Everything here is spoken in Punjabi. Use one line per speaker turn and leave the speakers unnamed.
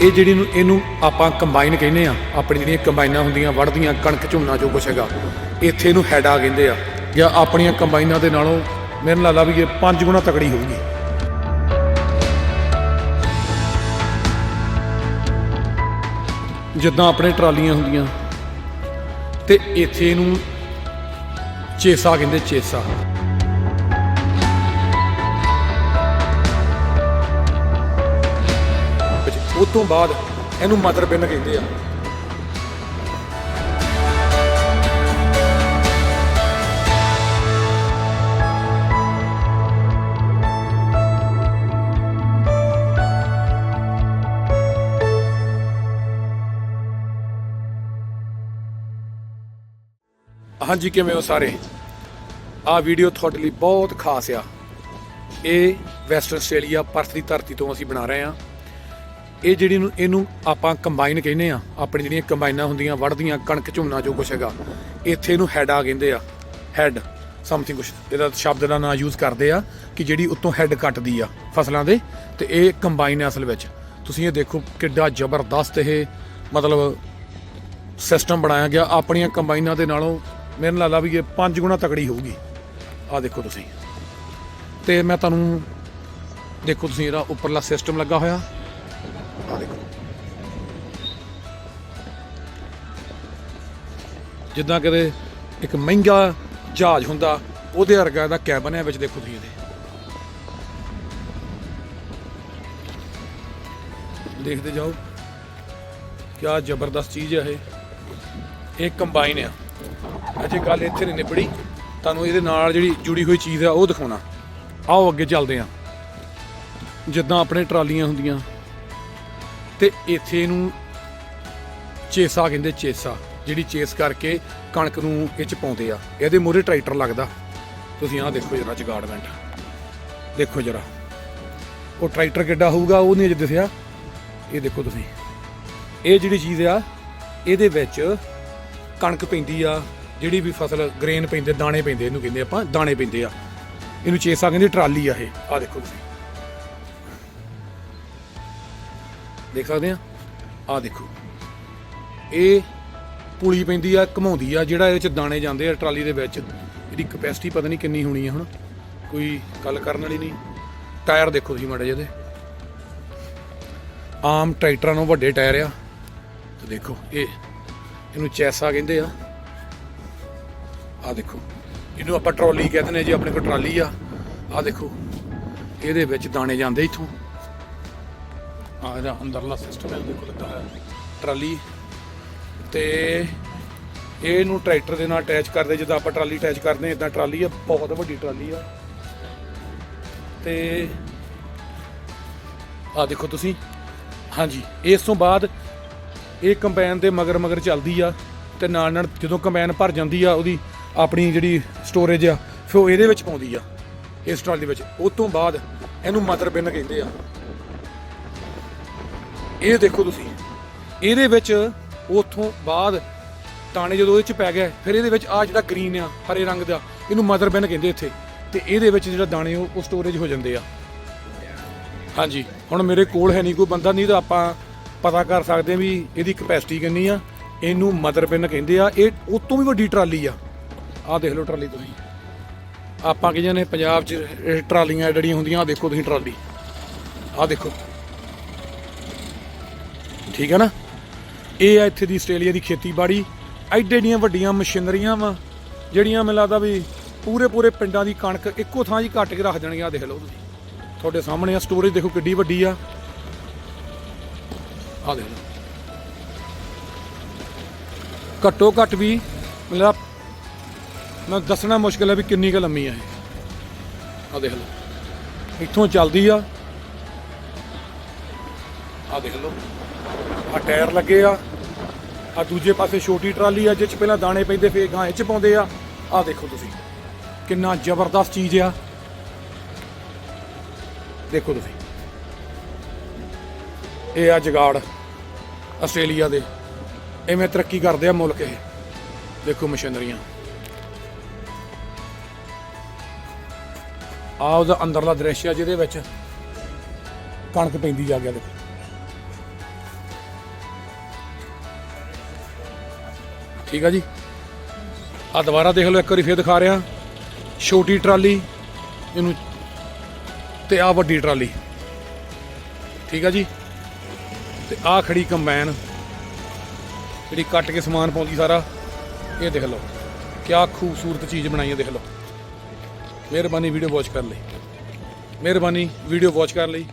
ਇਹ ਜਿਹੜੀ ਨੂੰ ਇਹਨੂੰ ਆਪਾਂ ਕੰਬਾਈਨ ਕਹਿੰਦੇ ਆ, ਆਪਣੀ ਜਿਹੜੀਆਂ ਕੰਬਾਈਨਾਂ ਹੁੰਦੀਆਂ ਵੜਦੀਆਂ ਕਣਕ ਝੋਨਾ ਜੋ ਕੁਛ ਹੈਗਾ, ਇੱਥੇ ਇਹਨੂੰ ਹੈਡਾ ਕਹਿੰਦੇ ਆ। ਜਾਂ ਆਪਣੀਆਂ ਕੰਬਾਈਨਾਂ ਦੇ ਨਾਲੋਂ ਮੇਰੇ ਨਾਲ ਵੀ ਇਹ ਪੰਜ ਗੁਣਾ ਤਕੜੀ ਹੋਊਗੀ। ਜਿੱਦਾਂ ਆਪਣੇ ਟਰਾਲੀਆਂ ਹੁੰਦੀਆਂ, ਤੇ ਇੱਥੇ ਇਹਨੂੰ ਚੇਸਾ ਕਹਿੰਦੇ ਚੇਸਾ। ਉਸ ਤੋਂ ਬਾਅਦ ਇਹਨੂੰ ਮਦਰ ਪਿੰਨ ਕਹਿੰਦੇ ਆ। ਹਾਂਜੀ, ਕਿਵੇਂ ਹੋ ਸਾਰੇ? ਆਹ ਵੀਡੀਓ ਤੁਹਾਡੇ ਲਈ ਬਹੁਤ ਖਾਸ ਆ। ਇਹ ਵੈਸਟਰਨ ਆਸਟ੍ਰੇਲੀਆ ਪਰਥ ਦੀ ਧਰਤੀ ਤੋਂ ਅਸੀਂ ਬਣਾ ਰਹੇ ਹਾਂ। ਇਹ ਜਿਹੜੀ ਨੂੰ ਇਹਨੂੰ ਆਪਾਂ ਕੰਬਾਈਨ ਕਹਿੰਦੇ ਆ, ਆਪਣੀ ਜਿਹੜੀਆਂ ਕੰਬਾਈਨਾਂ ਹੁੰਦੀਆਂ ਵੜਦੀਆਂ ਕਣਕ ਝੋਨਾ ਜੋ ਕੁਛ ਹੈਗਾ, ਇੱਥੇ ਇਹਨੂੰ ਹੈਡਾ ਕਹਿੰਦੇ ਆ ਹੈਡ ਸਮਥਿੰਗ ਕੁਛ। ਇਹਦਾ ਸ਼ਬਦ ਦਾ ਨਾਂ ਯੂਜ਼ ਕਰਦੇ ਆ ਕਿ ਜਿਹੜੀ ਉੱਤੋਂ ਹੈਡ ਕੱਟਦੀ ਆ ਫਸਲਾਂ ਦੇ, ਤੇ ਇਹ ਕੰਬਾਈਨ ਹੈ ਅਸਲ ਵਿੱਚ। ਤੁਸੀਂ ਇਹ ਦੇਖੋ ਕਿੱਡਾ ਜ਼ਬਰਦਸਤ ਇਹ, ਮਤਲਬ ਸਿਸਟਮ ਬਣਾਇਆ ਗਿਆ। ਆਪਣੀਆਂ ਕੰਬਾਈਨਾਂ ਦੇ ਨਾਲੋਂ ਮੈਨੂੰ ਲੱਗਦਾ ਵੀ ਇਹ ਪੰਜ ਗੁਣਾ ਤਕੜੀ ਹੋਊਗੀ। ਆਹ ਦੇਖੋ ਤੁਸੀਂ। ਤੇ ਮੈਂ ਤੁਹਾਨੂੰ, ਦੇਖੋ ਤੁਸੀਂ ਇਹਦਾ ਉੱਪਰਲਾ ਸਿਸਟਮ ਲੱਗਾ ਹੋਇਆ। ਆਹ ਦੇਖੋ ਜਿੱਦਾਂ ਕਦੇ ਇੱਕ ਮਹਿੰਗਾ ਜਹਾਜ਼ ਹੁੰਦਾ, ਉਹਦੇ ਵਰਗਾ ਇਹਦਾ ਕੈਬਨ ਹੈ ਵਿੱਚ ਦੇਖੋ ਤੁਸੀਂ ਇਹਦੇ। ਦੇਖਦੇ ਜਾਓ, ਕਿਆ ਜ਼ਬਰਦਸਤ ਚੀਜ਼ ਹੈ ਇਹ। ਇਹ ਕੰਬਾਈਨ ਆ। ਅਜੇ ਗੱਲ ਇੱਥੇ ਨਹੀਂ ਨਿਬੜੀ, ਤੁਹਾਨੂੰ ਇਹਦੇ ਨਾਲ ਜਿਹੜੀ ਜੁੜੀ ਹੋਈ ਚੀਜ਼ ਆ, ਉਹ ਦਿਖਾਉਣਾ। ਆਓ ਅੱਗੇ ਚੱਲਦੇ ਆ। ਜਿੱਦਾਂ ਆਪਣੇ ਟਰਾਲੀਆਂ ਹੁੰਦੀਆਂ ਤੇ ਇੱਥੇ ਇਹਨੂੰ ਚੇਸਾ ਕਹਿੰਦੇ ਚੇਸਾ, ਜਿਹੜੀ ਚੇਸ ਕਰਕੇ ਕਣਕ ਨੂੰ ਇਹ ਚ ਪਾਉਂਦੇ ਆ। ਇਹਦੇ ਮੂਹਰੇ ਟਰੈਕਟਰ ਲੱਗਦਾ। ਤੁਸੀਂ ਆਹ ਦੇਖੋ ਜਰਾ ਜਗਾਰਡਮੈਂਟ ਦੇਖੋ ਜਰਾ। ਉਹ ਟਰੈਕਟਰ ਕਿੱਡਾ ਹੋਊਗਾ, ਉਹ ਨਹੀਂ ਅਜੇ ਦਿਸਿਆ। ਇਹ ਦੇਖੋ ਤੁਸੀਂ। ਇਹ ਜਿਹੜੀ ਚੀਜ਼ ਆ, ਇਹਦੇ ਵਿੱਚ ਕਣਕ ਪੈਂਦੀ ਆ, ਜਿਹੜੀ ਵੀ ਫਸਲ ਗ੍ਰੇਨ ਪੈਂਦੇ, ਦਾਣੇ ਪੈਂਦੇ, ਇਹਨੂੰ ਕਹਿੰਦੇ ਆਪਾਂ ਦਾਣੇ ਪੈਂਦੇ ਆ। ਇਹਨੂੰ ਚੇਸਾ ਕਹਿੰਦੇ ਟਰਾਲੀ ਆ ਇਹ। ਆ ਦੇਖੋ ਤੁਸੀਂ। ਦੇਖ ਸਕਦੇ ਆ ਆ ਦੇਖੋ। ਇਹ ਪੁਲੀ ਪੈਂਦੀ ਆ, ਘਮਾਉਂਦੀ ਆ, ਜਿਹੜਾ ਇਹਦੇ ਚ ਦਾਣੇ ਜਾਂਦੇ ਆ ਟਰਾਲੀ ਦੇ ਵਿੱਚ। ਇਹਦੀ ਕਪੈਸਿਟੀ ਪਤਾ ਨਹੀਂ ਕਿੰਨੀ ਹੋਣੀ ਆ ਹੁਣ। ਕੋਈ ਗੱਲ ਕਰਨ ਵਾਲੀ ਨਹੀਂ। ਟਾਇਰ ਦੇਖੋ ਤੁਸੀਂ ਮਾੜੇ ਜਿਹੇ ਇਹਦੇ। ਆਮ ਟਰੈਕਟਰਾਂ ਨੂੰ ਵੱਡੇ ਟਾਇਰ ਆ। ਤੇ ਦੇਖੋ, ਇਹ ਇਹਨੂੰ ਚੈਸਾ ਕਹਿੰਦੇ ਆ। ਆ ਦੇਖੋ। ਇਹਨੂੰ ਆਪਾਂ ਟਰਾਲੀ ਕਹਿੰਦੇ ਨੇ ਜੀ, ਆਪਣੇ ਕੋਲ ਟਰਾਲੀ ਆ। ਆ ਦੇਖੋ। ਇਹਦੇ ਵਿੱਚ ਦਾਣੇ ਜਾਂਦੇ ਇੱਥੋਂ। ਆ ਇਹਦਾ ਅੰਦਰਲਾ ਸਿਸਟਮ ਹੈ ਦੇਖੋ ਲੱਗਾ ਹੋਇਆ ਟਰਾਲੀ। ਤੇ ਇਹਨੂੰ ਟਰੈਕਟਰ ਦੇ ਨਾਲ ਅਟੈਚ ਕਰਦੇ, ਜਿੱਦਾਂ ਆਪਾਂ ਟਰਾਲੀ ਅਟੈਚ ਕਰਦੇ ਇਦਾਂ ਟਰਾਲੀ ਆ, ਬਹੁਤ ਵੱਡੀ ਟਰਾਲੀ ਆ। ਤੇ ਆ ਦੇਖੋ ਤੁਸੀਂ। ਹਾਂਜੀ, ਇਸ ਤੋਂ ਬਾਅਦ ਇਹ ਕੰਬਾਈਨ ਦੇ ਮਗਰ ਮਗਰ ਚੱਲਦੀ ਆ, ਤੇ ਨਾਲ ਨਾਲ ਜਦੋਂ ਕੰਬਾਈਨ ਭਰ ਜਾਂਦੀ ਆ, ਉਹਦੀ ਆਪਣੀ ਜਿਹੜੀ ਸਟੋਰੇਜ ਆ, ਫਿਰ ਉਹ ਇਹਦੇ ਵਿੱਚ ਪਾਉਂਦੀ ਆ, ਇਸ ਟਰਾਲੀ ਵਿੱਚ। ਉਸ ਤੋਂ ਬਾਅਦ ਇਹਨੂੰ ਮਦਰ ਬਿਨ ਕਹਿੰਦੇ ਆ। ਇਹ ਦੇਖੋ ਤੁਸੀਂ। ਇਹਦੇ ਵਿੱਚ ਉਥੋਂ ਬਾਅਦ ਤਾਣੇ ਜਦੋਂ ਇਹਦੇ ਚ ਪੈ ਗਿਆ, ਫਿਰ ਇਹਦੇ ਵਿੱਚ ਆ ਜਿਹੜਾ ਗ੍ਰੀਨ ਆ, ਹਰੇ ਰੰਗ ਦਾ, ਇਹਨੂੰ ਮਦਰ ਬਿਨ ਕਹਿੰਦੇ ਇੱਥੇ। ਤੇ ਇਹਦੇ ਵਿੱਚ ਜਿਹੜਾ ਦਾਣੇ ਉਹ ਉਹ ਸਟੋਰੇਜ ਹੋ ਜਾਂਦੇ ਆ। ਹਾਂਜੀ, ਹੁਣ ਮੇਰੇ ਕੋਲ ਹੈ ਨਹੀਂ ਕੋਈ ਬੰਦਾ, ਨਹੀਂ ਤਾਂ ਆਪਾਂ ਪਤਾ ਕਰ ਸਕਦੇ ਹਾਂ ਵੀ ਇਹਦੀ ਕਪੈਸਿਟੀ ਕਿੰਨੀ ਆ। ਇਹਨੂੰ ਮਦਰ ਪਿੰਨ ਕਹਿੰਦੇ ਆ, ਇਹ ਉਹ ਤੋਂ ਵੀ ਵੱਡੀ ਟਰਾਲੀ ਆ। ਆਹ ਦੇਖ ਲਓ ਟਰਾਲੀ ਤੁਸੀਂ। ਆਪਾਂ ਕੀ ਨੇ ਪੰਜਾਬ 'ਚ ਟਰਾਲੀਆਂ ਜਿਹੜੀਆਂ ਹੁੰਦੀਆਂ, ਆਹ ਦੇਖੋ ਤੁਸੀਂ ਟਰਾਲੀ। ਆਹ ਦੇਖੋ। ਠੀਕ ਹੈ ਨਾ? ਇਹ ਆ ਇੱਥੇ ਦੀ ਆਸਟ੍ਰੇਲੀਆ ਦੀ ਖੇਤੀਬਾੜੀ। ਐਡੇ ਏਡੀਆਂ ਵੱਡੀਆਂ ਮਸ਼ੀਨਰੀਆਂ ਵਾ, ਜਿਹੜੀਆਂ ਮੈਨੂੰ ਲੱਗਦਾ ਵੀ ਪੂਰੇ ਪੂਰੇ ਪਿੰਡਾਂ ਦੀ ਕਣਕ ਇੱਕੋ ਥਾਂ 'ਚ ਕੱਟ ਕੇ ਰੱਖ ਦੇਣਗੀਆਂ ਆ ਦੇਖ ਲਓ ਤੁਸੀਂ। ਤੁਹਾਡੇ ਸਾਹਮਣੇ ਆ ਸਟੋਰੇਜ ਦੇਖੋ ਕਿੱਡੀ ਵੱਡੀ ਆ। ਆ ਦੇਖ ਲਓ। ਘੱਟੋ ਘੱਟ ਵੀ ਮੇਰਾ ਮੈਂ ਦੱਸਣਾ ਮੁਸ਼ਕਿਲ ਹੈ ਵੀ ਕਿੰਨੀ ਕੁ ਲੰਮੀ ਆ ਇਹ। ਆ ਦੇਖ ਲਓ। ਇੱਥੋਂ ਚੱਲਦੀ ਆ। ਆ ਦੇਖ ਲਓ। ਆ ਟਾਇਰ ਲੱਗੇ ਆ। ਆ ਦੂਜੇ ਪਾਸੇ ਛੋਟੀ ਟਰਾਲੀ ਆ, ਜਿਹ ਚ ਪਹਿਲਾਂ ਦਾਣੇ ਪੈਂਦੇ, ਫੇਰ ਗਾਂ ਇਹ ਚ ਪਾਉਂਦੇ ਆ। ਆ ਦੇਖੋ ਤੁਸੀਂ, ਕਿੰਨਾ ਜ਼ਬਰਦਸਤ ਚੀਜ਼ ਆ। ਦੇਖੋ ਤੁਸੀਂ। ਇਹ ਆ ਜਗਾੜ, ਆਸਟ੍ਰੇਲੀਆ ਦੇ। ਐਵੇਂ ਤਰੱਕੀ ਕਰਦੇ ਆ ਮੁਲਕ ਇਹ। ਦੇਖੋ ਮਸ਼ੀਨਰੀਆਂ। ਆ ਉਹਦਾ ਅੰਦਰਲਾ ਦ੍ਰਿਸ਼ ਆ ਜਿਹਦੇ ਵਿੱਚ ਕਣਕ ਪੈਂਦੀ ਜਾ ਗਿਆ ਦੇਖੋ। ਠੀਕ ਆ ਜੀ। ਆ ਦੁਬਾਰਾ ਦੇਖ ਲਓ, ਇੱਕ ਵਾਰੀ ਫੇਰ ਦਿਖਾ ਰਿਹਾ। ਛੋਟੀ ਟਰਾਲੀ, ਇਹਨੂੰ ਤੇ ਆ ਵੱਡੀ ਟਰਾਲੀ। ਠੀਕ ਆ ਜੀ। ਤੇ ਆ ਖੜੀ ਕੰਬਾਈਨ, ਜਿਹੜੀ ਕੱਟ ਕੇ ਸਮਾਨ ਪਾਉਂਦੀ ਸਾਰਾ, ਇਹ ਦੇਖ ਲਓ। ਕਿਆ ਖੂਬਸੂਰਤ ਚੀਜ਼ ਬਣਾਈ ਹੈ ਦੇਖ ਲਓ। ਮਿਹਰਬਾਨੀ ਵੀਡੀਓ ਵਾਚ ਕਰਨ ਲਈ। ਮਿਹਰਬਾਨੀ ਵੀਡੀਓ ਵਾਚ ਕਰਨ ਲਈ।